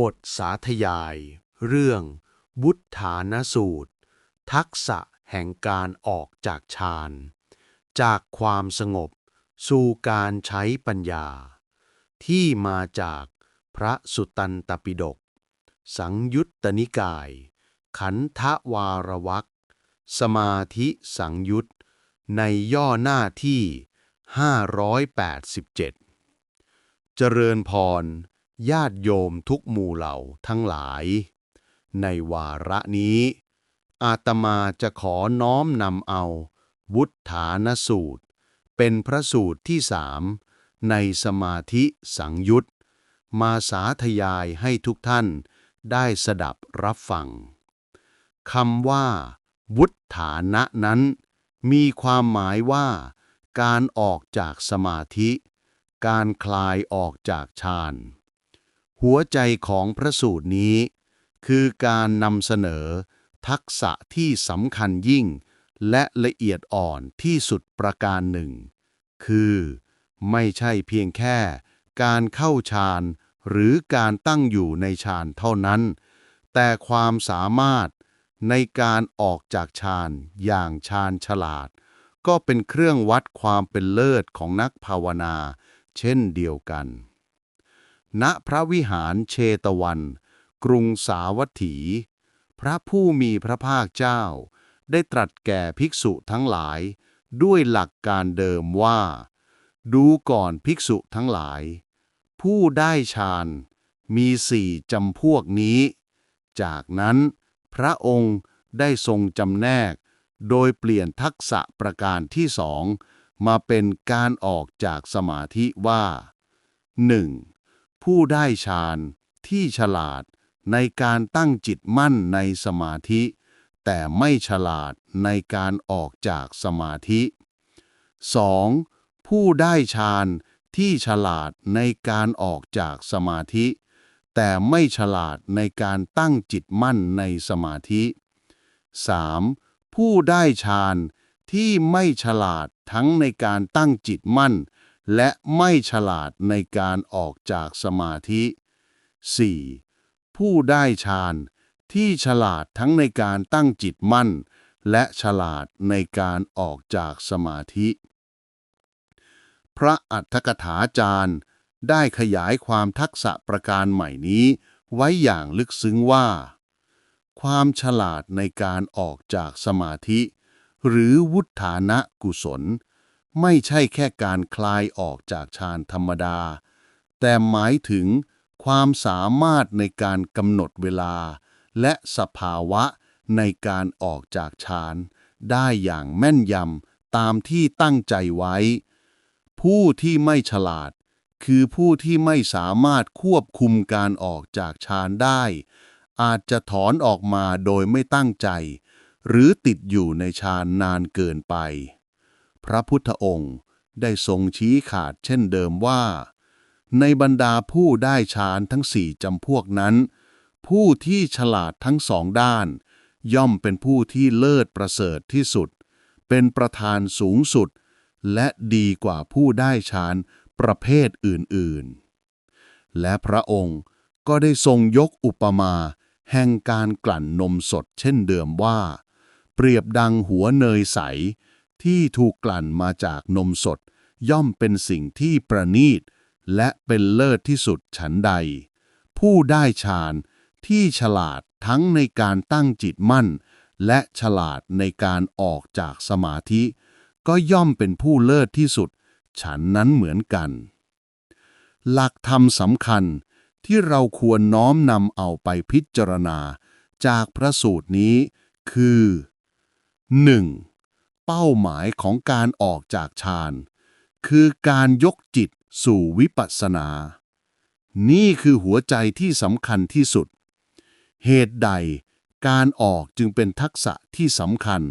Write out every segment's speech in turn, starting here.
บทสาธยาย เรื่องวุฒานสูตร ทักษะแห่งการออกจากฌาน จากความสงบ สู่การใช้ปัญญา ที่มาจากพระสุตตันตปิฎกสังยุตตนิกาย ขันธวารวักสมาธิสังยุตในย่อหน้าที่ 587 เจริญพร ญาติโยมทุกหมู่เหล่าทั้งหลาย ในวาระนี้ อาตมาจะขอน้อมนำเอา วุฒานสูตร เป็นพระสูตรที่สามในสมาธิสังยุตมาสาธยายให้ทุกท่านได้สดับรับฟังคำว่า วุฒานะนั้น มีความหมายว่า การออกจากสมาธิ การคลายออกจากฌาน หัวใจของพระสูตรนี้ คือการนำเสนอ ทักษะที่สำคัญยิ่ง และละเอียดอ่อนที่สุดประการหนึ่ง คือ ไม่ใช่เพียงแค่ การเข้าฌานหรือการตั้งอยู่ในฌานเท่านั้น แต่ความสามารถในการออกจากฌานอย่างชาญฉลาด ก็เป็นเครื่องวัดความเป็นเลิศของนักภาวนา เช่นเดียวกัน ณพระวิหารเชตวัน กรุงสาวัตถี พระผู้มีพระภาคเจ้า ได้ตรัสแก่ภิกษุทั้งหลาย ด้วยหลักการเดิมว่า ดูก่อนภิกษุทั้งหลาย ผู้ได้ฌานมีสี่จำพวกนี้ จากนั้นพระองค์ได้ทรงจำแนก โดยเปลี่ยนทักษะประการที่สองมาเป็นการออกจากสมาธิว่า 1. ผู้ได้ฌานที่ฉลาดในการตั้งจิตมั่นในสมาธิ แต่ไม่ฉลาดในการออกจากสมาธิ 2. ผู้ได้ฌานที่ฉลาดในการออกจากสมาธิ แต่ไม่ฉลาดในการตั้งจิตมั่นในสมาธิ 3. ผู้ได้ฌานที่ไม่ฉลาดทั้งในการตั้งจิตมั่น และไม่ฉลาดในการออกจากสมาธิ 4. ผู้ได้ฌานที่ฉลาดทั้งในการตั้งจิตมั่น และฉลาดในการออกจากสมาธิ พระอัฏฐกถาจารย์ได้ขยายความทักษะประการใหม่นี้ ไว้อย่างลึกซึ้งว่า ความฉลาดในการออกจากสมาธิ หรือวุฒานะกุศล ไม่ใช่แค่การคลายออกจากฌานธรรมดา แต่หมายถึงความสามารถในการกำหนดเวลา และสภาวะในการออกจากฌานได้อย่างแม่นยำตามที่ตั้งใจไว้ ผู้ที่ไม่ฉลาด คือผู้ที่ไม่สามารถควบคุมการออกจากฌานได้ อาจจะถอนออกมาโดยไม่ตั้งใจ หรือติดอยู่ในฌานนานเกินไป พระพุทธองค์ได้ทรงชี้ขาดเช่นเดิมว่า ในบรรดาผู้ได้ฌานทั้งสี่จำพวกนั้น ผู้ที่ฉลาดทั้งสองด้าน ย่อมเป็นผู้ที่เลิศประเสริฐที่สุด เป็นประธานสูงสุด และดีกว่าผู้ได้ฌานประเภทอื่นๆ และพระองค์ก็ได้ทรงยกอุปมา แห่งการกลั่นนมสดเช่นเดิมว่า เปรียบดังหัวเนยใส ที่ถูกกลั่นมาจากนมสด ย่อมเป็นสิ่งที่ประณีต และเป็นเลิศที่สุดฉันใด ผู้ได้ฌานที่ฉลาดทั้งในการตั้งจิตมั่น และฉลาดในการออกจากสมาธิ ก็ย่อมเป็นผู้เลิศที่สุด ฉันนั้นเหมือนกัน หลักธรรมสำคัญที่เราควรน้อมนำเอาไปพิจารณา จากพระสูตรนี้คือ 1. เป้าหมายของการออกจากฌาน คือการยกจิตสู่วิปัสสนา นี่คือหัวใจที่สำคัญที่สุด เหตุใดการออกจึงเป็นทักษะที่สำคัญ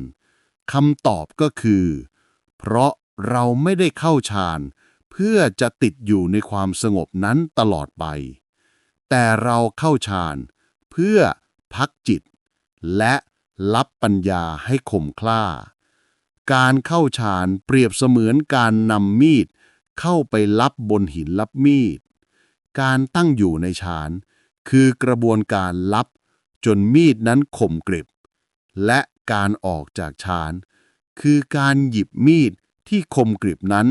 คำตอบก็คือ เพราะเราไม่ได้เข้าฌานเพื่อจะติดอยู่ในความสงบนั้นตลอดไป แต่เราเข้าฌานเพื่อพักจิต และรับปัญญาให้คมคล้า การเข้าฌานเปรียบเสมือนการนำมีด เข้าไปลับบนหินลับมีด การตั้งอยู่ในฌาน คือกระบวนการลับ จนมีดนั้นข่มกริบ และการออกจากฌาน คือการหยิบมีดที่คมกริบนั้น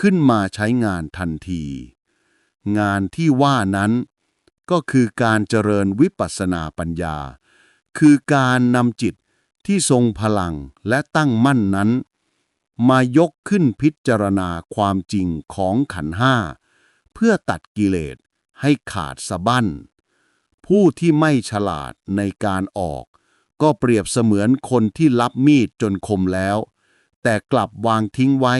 ขึ้นมาใช้งานทันที งานที่ว่านั้น ก็คือการเจริญวิปัสสนาปัญญา คือการนำจิต ที่ทรงพลังและตั้งมั่นนั้น มายกขึ้นพิจารณาความจริงของขันห้า เพื่อตัดกิเลสให้ขาดสะบั้น ผู้ที่ไม่ฉลาดในการออก ก็เปรียบเสมือนคนที่รับมีดจนคมแล้ว แต่กลับวางทิ้งไว้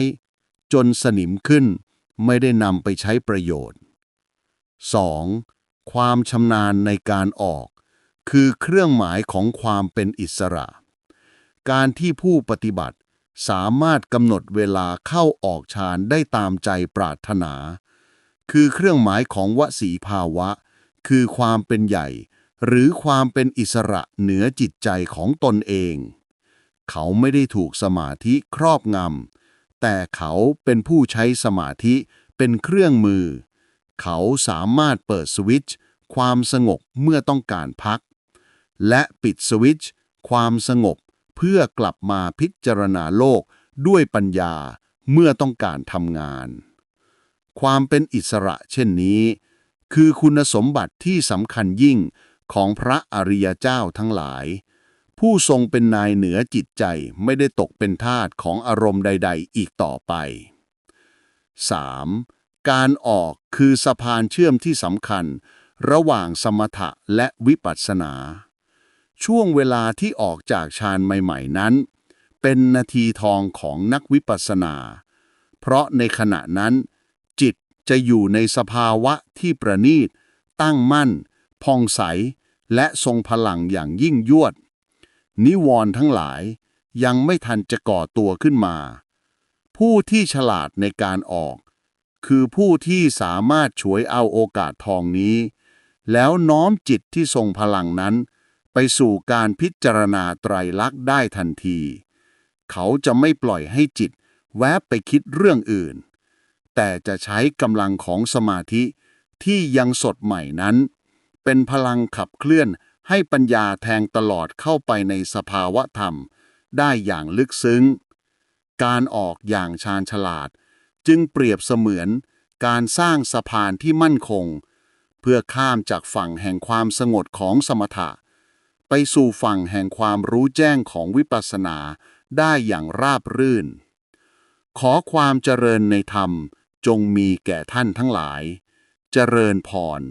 จนสนิมขึ้นไม่ได้นำไปใช้ประโยชน์ 2. ความชำนาญในการออก คือเครื่องหมายของความเป็นอิสระ การที่ผู้ปฏิบัติ สามารถกำหนดเวลาเข้าออกฌานได้ตามใจปรารถนา คือเครื่องหมายของวสีภาวะ คือความเป็นใหญ่ หรือความเป็นอิสระเหนือจิตใจของตนเอง เขาไม่ได้ถูกสมาธิครอบงำแต่เขาเป็นผู้ใช้สมาธิเป็นเครื่องมือ เขาสามารถเปิดสวิตช์ความสงบเมื่อต้องการพัก และปิดสวิตช์ความสงบ เพื่อกลับมาพิจารณาโลกด้วยปัญญาเมื่อต้องการทำงาน ความเป็นอิสระเช่นนี้ คือคุณสมบัติที่สำคัญยิ่งของพระอริยเจ้าทั้งหลาย ผู้ทรงเป็นนายเหนือจิตใจไม่ได้ตกเป็นทาสของอารมณ์ใด ๆ อีกต่อไป 3. การออกคือสะพานเชื่อมที่สำคัญ ระหว่างสมถะและวิปัสสนา ช่วงเวลาที่ออกจากฌานใหม่ๆนั้น เป็นนาทีทองของนักวิปัสสนา เพราะในขณะนั้น จิตจะอยู่ในสภาวะที่ประณีต ตั้งมั่นพองใส และทรงพลังอย่างยิ่งยวด นิวรณ์ทั้งหลายยังไม่ทันจะก่อตัวขึ้นมา ผู้ที่ฉลาดในการออก คือผู้ที่สามารถฉวยเอาโอกาสทองนี้ แล้วน้อมจิตที่ทรงพลังนั้น ไปสู่การพิจารณาไตรลักษณ์ได้ทันที เขาจะไม่ปล่อยให้จิต แวบไปคิดเรื่องอื่น แต่จะใช้กำลังของสมาธิที่ยังสดใหม่นั้น เป็นพลังขับเคลื่อนให้ปัญญาแทงตลอดเข้าไปในสภาวะธรรม ได้อย่างลึกซึ้ง การออกอย่างชาญฉลาด จึงเปรียบเสมือนการสร้างสะพานที่มั่นคง เพื่อข้ามจากฝั่งแห่งความสงบของสมถะ ไปสู่ฝั่งแห่งความรู้แจ้งของวิปัสสนาได้อย่างราบรื่น ขอความเจริญในธรรมจงมีแก่ท่านทั้งหลาย เจริญพร